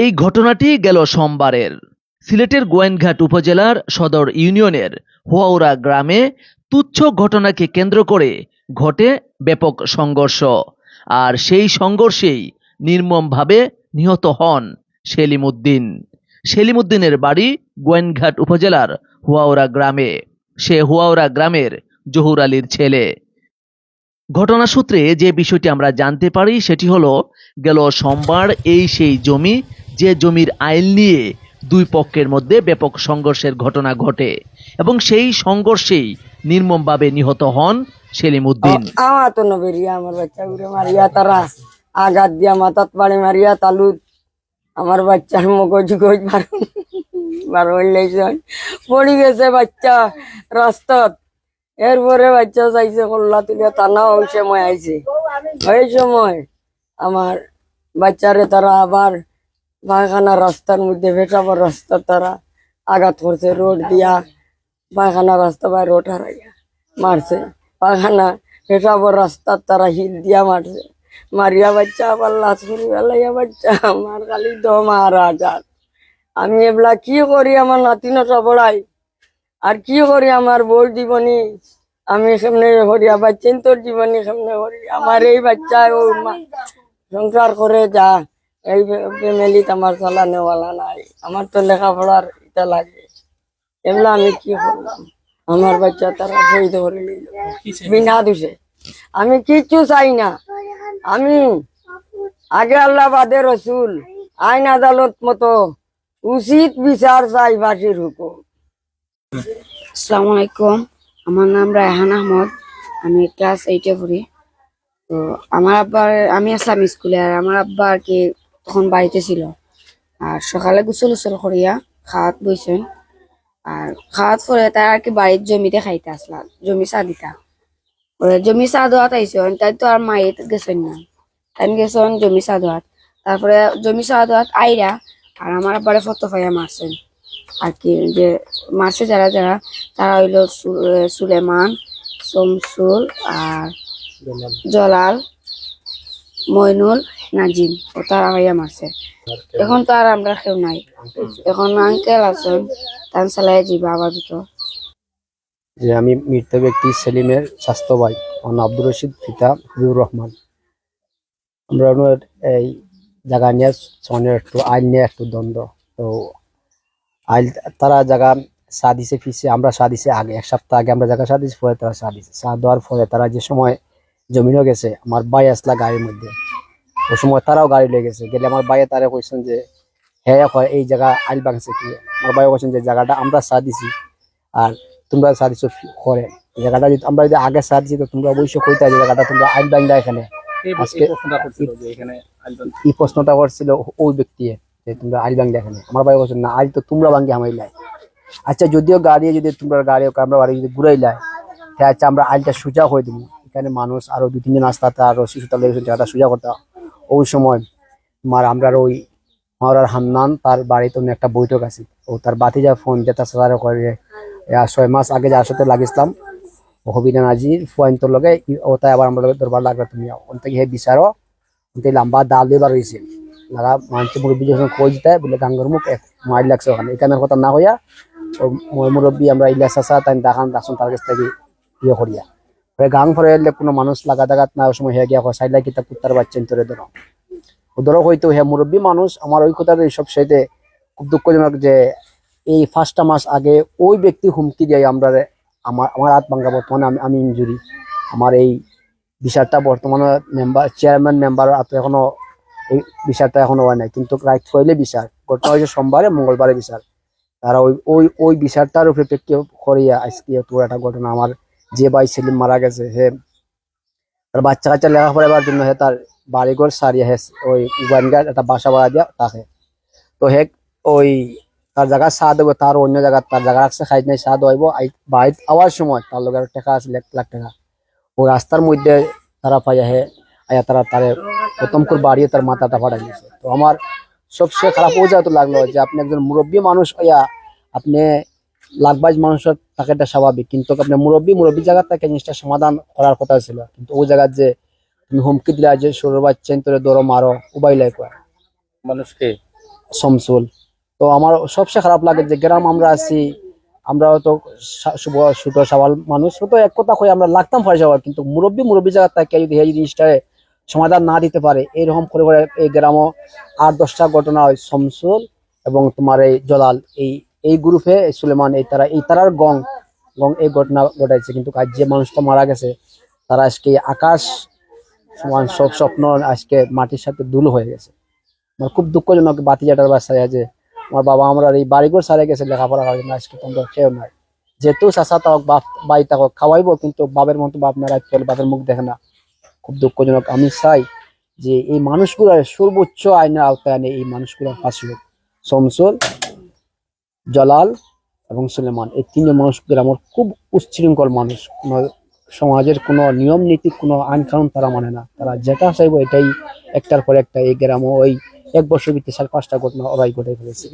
এই ঘটনাটি গেল সোমবারের। সিলেটের গোয়েনঘাট উপজেলার সদর ইউনিয়নের হোয়াউরা গ্রামে তুচ্ছ ঘটনাকে কেন্দ্র করে ঘটে ব্যাপক সংঘর্ষ, আর সেই সংঘর্ষেই নির্মমভাবে নিহত হন সেলিম উদ্দিন। সেলিম উদ্দিনের বাড়ি গোয়েনঘাট উপজেলার হুয়াওরা গ্রামে সে হুয়াওরা গ্রামের জহুর আলীর ছেলে ঘটনা সূত্রে যে বিষয়টি আমরা জানতে পারি সেটি হলো গেল সোমবার এই সেই জমি যে জমির আইল নিয়ে দুই পক্ষের মধ্যে ব্যাপক সংঘর্ষের ঘটনা ঘটে এবং সেই সংঘর্ষেই নির্মমভাবে নিহত হন সেলিম উদ্দিন আমার বাচ্চা মারিয়া তারা আঘাত দিয়া মাথাত পাড়ে মারিয়া তালুত আমার বাচ্চার মগজ গজ বার বার হইলেছেন পড়ি গেছে বাচ্চা রাস্তাত। এরপরে বাচ্চা চাইছে কল্লা তুলিয়া টানা ওই সময় আইছে। ওই সময় আমার বাচ্চারে তারা আবার পায়খানা রাস্তার মধ্যে ভেটাবার রাস্তা তারা আঘাত করছে, রোড দিয়া পায়খানা রাস্তা বাই রোড হারাইয়া মারছে। পাখানা পেটাবর রাস্তার তারা হিল দিয়া মারছে। মারিয়া বাচ্চা আবার লাশ করি বাচ্চা আমার খালি দম আর হাজার আমি এবলা কি করি আমার নাতি নটা পড়াই আর কি করি আমার বউ জীবনী? আমি সামনে করি আবার চিন্তর জীবনী সামনে করি। আমার এই বাচ্চা ও সংসার করে যা। এই ফ্যামিলিতে আমার চালানেওয়ালা নাই। আমার তো লেখাপড়ার এটা লাগে। এগুলা আমি কি করলাম? আমার বাচ্চা তারা শহীদ করে নিল। বিনা দোষে। আমি কিচ্ছু চাই না। আমি আগে আল্লাহ বাদে রসুল, আইন আদালত মতো উচিত বিচার চাই বাসির হুকুম। আসসালামু আলাইকুম, আমার নাম রায়হান আহমদ, আমি ক্লাস এইটে পড়ি। তো আমার আব্বার আমি আসলাম স্কুলে আর আমার আব্বা আর কি তখন বাড়িতে ছিল। আর সকালে গোসল উসল করিয়া খাওয়াত বইছেন। আর খাওয়াত পরে তার আর কি বাড়ির জমিতে খাইতে আসলাম, জমি চা দিতা পরে জমি চা দোয়াত আইসন তাই তো আর মায়ের গেছেন না তাই গেছেন জমি চা দোয়াত তারপরে জমি চা দোয়াত আইরা আর আমার আব্বারে ফটো ফাইয়া মারছেন আর কি যে মারছে যারা যারা তারা হইল সুলেমান শমসুল আর জলাল মইনুল নাজিম ও তারা হইয়া মারছে এখন তো আর আমরা কেউ নাই এখন আঙ্কেল আছেন তান চালাই যাবা আবার ভিতর যে আমি মৃত ব্যক্তি সেলিমের স্বাস্থ্য ভাই। আমার আব্দুর রশিদ, পিতা হাবিবুর রহমান। আমরা ওনার এই জায়গা নিয়ে সনের একটু, আইন নিয়ে একটু দ্বন্দ্ব। তো আইল তারা জায়গা সা দিছে ফিসে আমরা সা দিছে আগে, এক সপ্তাহ আগে আমরা জায়গা চা দিছি পরে তারা সা দিছে সা দেওয়ার পরে তারা যে সময় জমিনও গেছে, আমার ভাই আসলা গাড়ির মধ্যে। ওই সময় তারাও গাড়ি লেগে গেছে। গেলে আমার ভাইয়ে তারা কইছেন যে হ্যাঁ এই জায়গা আইল বাংছে কি? আমার ভাই কইছেন যে, জায়গাটা আমরা সা দিছি আর তোমরা চা দিছো করে। জায়গাটা যদি আমরা যদি আগে চা দিছি তো তোমরা অবশ্যই কইতা যে জায়গাটা তোমরা আইল বাংলা এখানে। এই প্রশ্নটা করছিল ওই ব্যক্তি যে তোমরা আইল বাংলা এখানে। আমার ভাই বলছেন না আজ তো তোমরা বাঙ্গি হামাইলাই আচ্ছা যদিও গাড়ি যদি তোমরা গাড়ি আমরা বাড়ি যদি ঘুরাইলাই তাহলে আচ্ছা আমরা আইলটা সোজা হয়ে দিব এখানে মানুষ আরও দু তিনজন আসতে আরও শিশুটা লেগেছে জায়গাটা সোজা করতে ওই সময় তোমার আমরা ওই আমার হান্নান তার বাড়িতে একটা বৈঠক আছে। ও তার বাতিজা ফোন যেটা সারা করে ছয় মাস আগে যার সাথে লাগিয়েছিলাম হবিনা নাজির ফোন তোর লগে, ই- ও তাই আবার আমরা দরবার লাগবে তুমি। ওন থেকে হে বিচারো থেকে লম্বা দাল দিয়ে বার হয়েছে। লাগা মানুষ মুরব্বী যখন খোঁজ দেয়, বলে গাঙ্গর মুখ মাইল লাগছে ওখানে। এখানে কথা না হইয়া, ও মই মুরব্বী আমরা ইলা চাচা, তাই দেখান দাসন তার কাছ থেকে ইয়ে করিয়া। পরে গাং ফরে এলে কোনো মানুষ লাগা দাগাত না, ওই সময় হয়ে গিয়া সাইডলাই কিতা কুত্তার বাচ্চা তোরে ধরো। ধরো হয়তো হে মুরব্বী মানুষ, আমার ওই কথাটা সব সাইডে খুব দুঃখজনক যে এই পাঁচটা মাস আগে ওই ব্যক্তি হুমকি দিয়ে আমরা আমার আমার হাত ভাঙ্গা বর্তমানে আমি আমি ইঞ্জুরি আমার এই বিচারটা বর্তমানে মেম্বার চেয়ারম্যান মেম্বার হাতে এখনও এই বিচারটা এখনও হয় নাই। কিন্তু রাইট হইলে বিচার ঘটনা হয়েছে সোমবারে, মঙ্গলবারে বিচার তারা ওই ওই ওই বিচারটার উপরে প্রেক্ষে করিয়া আজকে তোর একটা ঘটনা। আমার যে ভাই সেলিম মারা গেছে হে তার বাচ্চা কাচ্চা লেখাপড়া করার জন্য হে তার বাড়িঘর সারিয়া হে ওই গোয়ানগার একটা বাসা ভাড়া দিয়া তাকে তো হে ওই তার জায়গা চা দেবো তার অন্য জায়গা তার জায়গা রাখছে খাই নাই চা দেবো বাড়িতে আওয়ার সময় তার লোকের টাকা আছে এক লাখ টাকা। ও রাস্তার মধ্যে তারা পাই আহে আয়া তারা তারে প্রথম করে বাড়িয়ে তার মাথাটা ফাটাই দিয়েছে। তো আমার সবচেয়ে খারাপ ও যেহেতু লাগল যে আপনি একজন মুরব্বী মানুষ হইয়া আপনি লাখবাজ মানুষের থাকাটা স্বাভাবিক কিন্তু আপনি মুরব্বী মুরব্বী জায়গা থেকে জিনিসটা সমাধান করার কথা ছিল। কিন্তু ওই জায়গার যে তুমি হুমকি দিলা যে সরু বাচ্চেন তোরে দৌড়ো মারো উবাইলাই কয়। মানুষকে শমসুল। তো আমার সবচেয়ে খারাপ লাগে যে গ্রাম আমরা আছি, আমরা তো সা- শুভ ছোট সবাল মানুষ তো এক কথা কই আমরা লাগতাম পয়সা হওয়ার কিন্তু মুরব্বী মুরব্বী জায়গা থেকে, যদি এই জিনিসটা সমাধান না দিতে পারে, এরকম করে করে এই গ্রামও আট দশটা ঘটনা হয়, শমসুল এবং তোমার এই জলাল, এই এই গ্রুপে সুলেমান, এই তারা, এই তারার গং গং এই ঘটনা ঘটাইছে, কিন্তু আজ যে মানুষটা মারা গেছে, তারা আজকে আকাশ, সমান সব স্বপ্ন আজকে মাটির সাথে দুল হয়ে গেছে। আমার খুব দুঃখজনক বাতিজাটার বাসায় আছে আমার বাবা আমরা এই বাড়িঘর সারে গেছে লেখাপড়া করার জন্য, আজকে তোমরা কেউ নাই। যেহেতু চাষা তাক বাপ বাড়ি তাক খাওয়াইবো, কিন্তু বাপের মতো বাপ মেয়েরা চলে বাপের মুখ দেখে না। খুব দুঃখজনক। আমি চাই যে এই মানুষগুলোর সর্বোচ্চ আইনের আওতায় আনে এই মানুষগুলোর ফাঁসি হোক। শমসুল, জলাল এবং সুলেমান, এই তিনজন মানুষ গ্রামের খুব উচ্ছৃঙ্খল মানুষ। কোনো সমাজের কোনো নিয়ম নীতি কোনো আইন কানুন তারা মানে না। তারা যেটা চাইব এটাই, একটার পর একটা, এই গ্রামও ওই এক বছর ভিত্তি সার পাঁচটা ঘটনা অবাই ঘটে ফেলেছে।